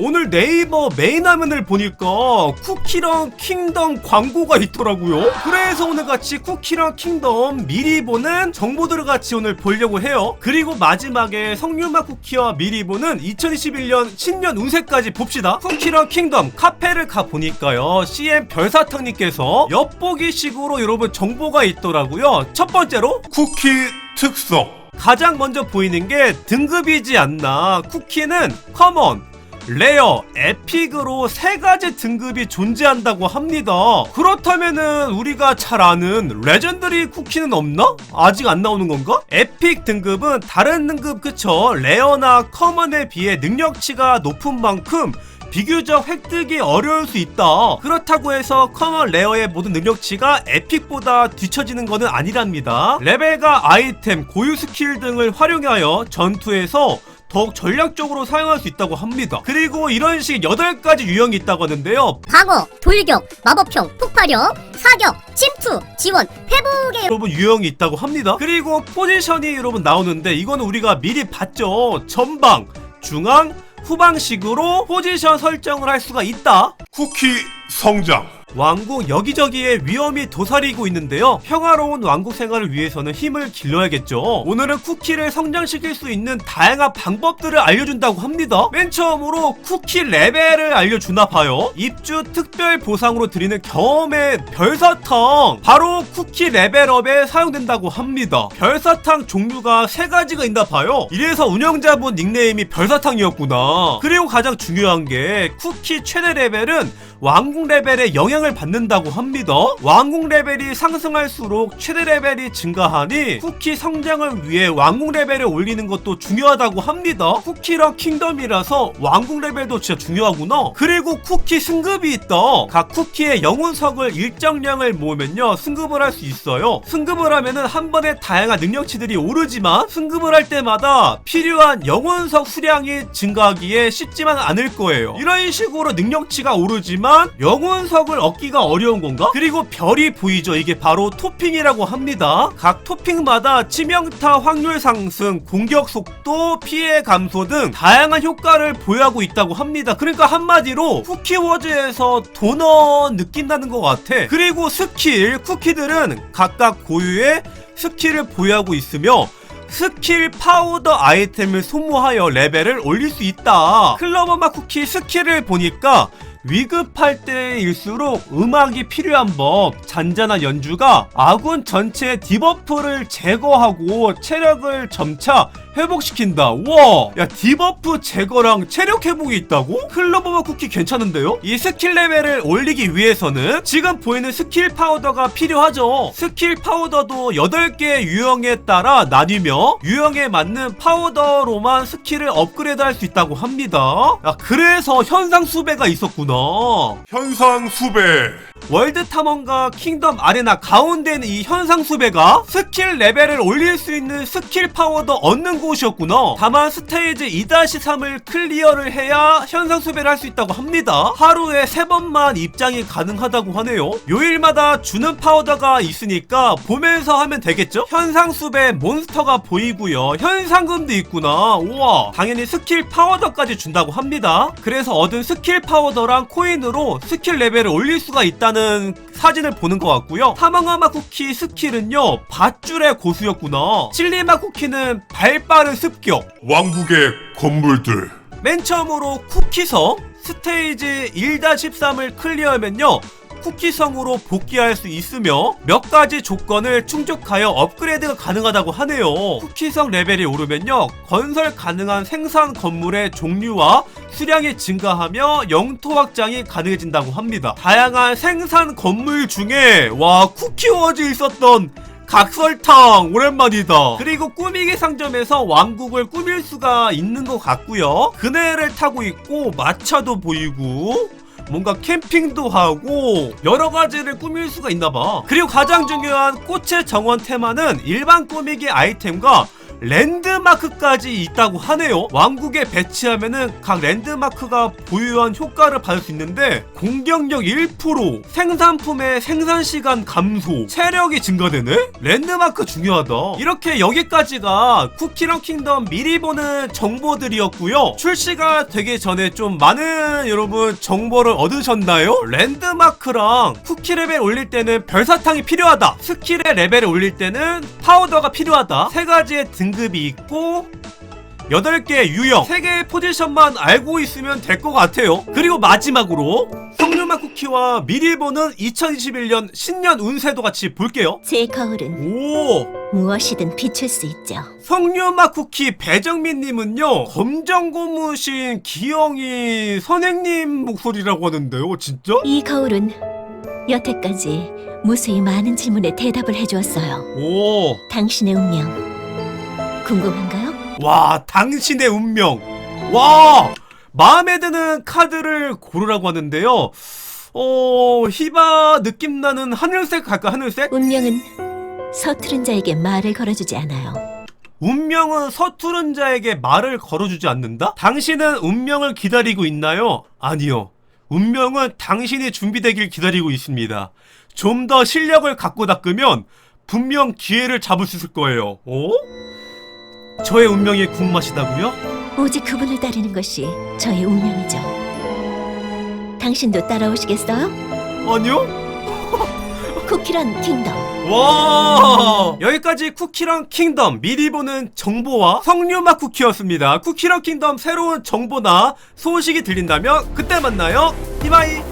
오늘 네이버 메인 화면을 보니까 쿠키랑 킹덤 광고가 있더라고요. 그래서 오늘 같이 쿠키랑 킹덤 미리 보는 정보들을 같이 오늘 보려고 해요. 그리고 마지막에 성유마 쿠키와 미리 보는 2021년 신년 운세까지 봅시다. 쿠키랑 킹덤 카페를 가 보니까요. CM 별사탕님께서 엿보기 식으로 여러분 정보가 있더라고요. 첫 번째로 쿠키 특성 가장 먼저 보이는 게 등급이지 않나. 쿠키는 커먼, 레어, 에픽으로 세 가지 등급이 존재한다고 합니다. 그렇다면은 우리가 잘 아는 레전더리 쿠키는 없나? 아직 안 나오는 건가? 에픽 등급은 다른 등급 그쵸? 레어나 커먼에 비해 능력치가 높은 만큼 비교적 획득이 어려울 수 있다. 그렇다고 해서 커먼 레어의 모든 능력치가 에픽보다 뒤처지는 것은 아니랍니다. 레벨과 아이템, 고유 스킬 등을 활용하여 전투에서 더욱 전략적으로 사용할 수 있다고 합니다. 그리고 이런 식 8가지 유형이 있다고 하는데요. 방어, 돌격, 마법형, 폭발력, 사격, 침투, 지원, 회복의 여러분 유형이 있다고 합니다. 그리고 포지션이 여러분 나오는데 이거는 우리가 미리 봤죠. 전방, 중앙, 후방식으로 포지션 설정을 할 수가 있다. 쿠키 성장 왕국 여기저기에 위험이 도사리고 있는데요. 평화로운 왕국 생활을 위해서는 힘을 길러야겠죠. 오늘은 쿠키를 성장시킬 수 있는 다양한 방법들을 알려준다고 합니다. 맨 처음으로 쿠키 레벨을 알려주나 봐요. 입주 특별 보상으로 드리는 경험의 별사탕. 바로 쿠키 레벨업에 사용된다고 합니다. 별사탕 종류가 세 가지가 있나 봐요. 이래서 운영자분 닉네임이 별사탕이었구나. 그리고 가장 중요한 게 쿠키 최대 레벨은 왕국 레벨에 영향 을 받는다고 합니다. 왕국 레벨이 상승할수록 최대 레벨이 증가하니 쿠키 성장을 위해 왕국 레벨을 올리는 것도 중요하다고 합니다. 쿠키랑 킹덤이라서 왕국 레벨도 진짜 중요하구나. 그리고 쿠키 승급이 있다. 각 쿠키의 영혼석을 일정량을 모으면요 승급을 할 수 있어요. 승급을 하면은 한 번에 다양한 능력치들이 오르지만 승급을 할 때마다 필요한 영혼석 수량이 증가하기에 쉽지만 않을 거예요. 이런 식으로 능력치가 오르지만 영혼석을 얻기가 어려운 건가? 그리고 별이 보이죠. 이게 바로 토핑이라고 합니다. 각 토핑마다 치명타 확률 상승, 공격 속도, 피해 감소 등 다양한 효과를 보유하고 있다고 합니다. 그러니까 한마디로 쿠키워즈에서 도넛 느낀다는 것 같아. 그리고 스킬, 쿠키들은 각각 고유의 스킬을 보유하고 있으며 스킬 파우더 아이템을 소모하여 레벨을 올릴 수 있다. 클로버마 쿠키 스킬을 보니까 위급할 때일수록 음악이 필요한 법, 잔잔한 연주가 아군 전체의 디버프를 제거하고 체력을 점차 회복시킨다. 우와! 야, 디버프 제거랑 체력 회복이 있다고? 클로버마 쿠키 괜찮은데요? 이 스킬 레벨을 올리기 위해서는 지금 보이는 스킬 파우더가 필요하죠. 스킬 파우더도 8개의 유형에 따라 나뉘며 유형에 맞는 파우더로만 스킬을 업그레이드 할 수 있다고 합니다. 야, 그래서 현상 수배가 있었구나. 현상 수배 월드 탐험과 킹덤 아레나 가운데 있는 이 현상 수배가 스킬 레벨을 올릴 수 있는 스킬 파워도 얻는 곳이었구나. 다만 스테이지 2-3을 클리어를 해야 현상 수배를 할 수 있다고 합니다. 하루에 3번만 입장이 가능하다고 하네요. 요일마다 주는 파우더가 있으니까 보면서 하면 되겠죠? 현상 수배 몬스터가 보이고요. 현상금도 있구나. 우와. 당연히 스킬 파우더까지 준다고 합니다. 그래서 얻은 스킬 파우더랑 코인으로 스킬 레벨을 올릴 수가 있다는 사진을 보는 것 같고요. 타망아마 쿠키 스킬은요, 밧줄의 고수였구나. 칠리마 쿠키는 발빠른 습격. 왕국의 건물들 맨 처음으로 쿠키성 스테이지 1-13을 클리어하면요. 쿠키성으로 복귀할 수 있으며 몇 가지 조건을 충족하여 업그레이드가 가능하다고 하네요. 쿠키성 레벨이 오르면요. 건설 가능한 생산 건물의 종류와 수량이 증가하며 영토 확장이 가능해진다고 합니다. 다양한 생산 건물 중에 와 쿠키워즈 있었던 각설탕 오랜만이다. 그리고 꾸미기 상점에서 왕국을 꾸밀 수가 있는 것 같고요. 그네를 타고 있고 마차도 보이고 뭔가 캠핑도 하고 여러 가지를 꾸밀 수가 있나 봐. 그리고 가장 중요한 꽃의 정원 테마는 일반 꾸미기 아이템과 랜드마크까지 있다고 하네요. 왕국에 배치하면은 각 랜드마크가 보유한 효과를 받을 수 있는데 공격력 1%, 생산품의 생산 시간 감소, 체력이 증가되네? 랜드마크 중요하다. 이렇게 여기까지가 쿠키랑 킹덤 미리 보는 정보들이었고요. 출시가 되기 전에 좀 많은 여러분 정보를 얻으셨나요? 랜드마크랑 쿠키 레벨 올릴 때는 별사탕이 필요하다. 스킬의 레벨을 올릴 때는 파우더가 필요하다. 세 가지의 등 급이 있고 8개의 유형, 3개의 포지션만 알고 있으면 될 것 같아요. 그리고 마지막으로 성류마 쿠키와 미리 보는 2021년 신년 운세도 같이 볼게요. 제 거울은 오! 무엇이든 비출 수 있죠. 성류마 쿠키 배정민님은요 검정 고무신 기영이 선생님 목소리라고 하는데요 진짜? 이 거울은 여태까지 무수히 많은 질문에 대답을 해주었어요. 오! 당신의 운명 궁금한가요? 와 당신의 운명 와 마음에 드는 카드를 고르라고 하는데요 어 히바 느낌 나는 하늘색 갈까 하늘색? 운명은 서투른 자에게 말을 걸어주지 않아요. 운명은 서투른 자에게 말을 걸어주지 않는다? 당신은 운명을 기다리고 있나요? 아니요. 운명은 당신이 준비되길 기다리고 있습니다. 좀 더 실력을 갖고 닦으면 분명 기회를 잡을 수 있을 거예요. 어? 저의 운명이 궁금하시다고요? 오직 그분을 따르는 것이 저의 운명이죠. 당신도 따라오시겠어요? 아니요? 쿠키런 킹덤. 와 여기까지 쿠키랑 킹덤 미리 보는 정보와 성류마 쿠키였습니다 쿠키랑 킹덤 새로운 정보나 소식이 들린다면 그때 만나요 히바이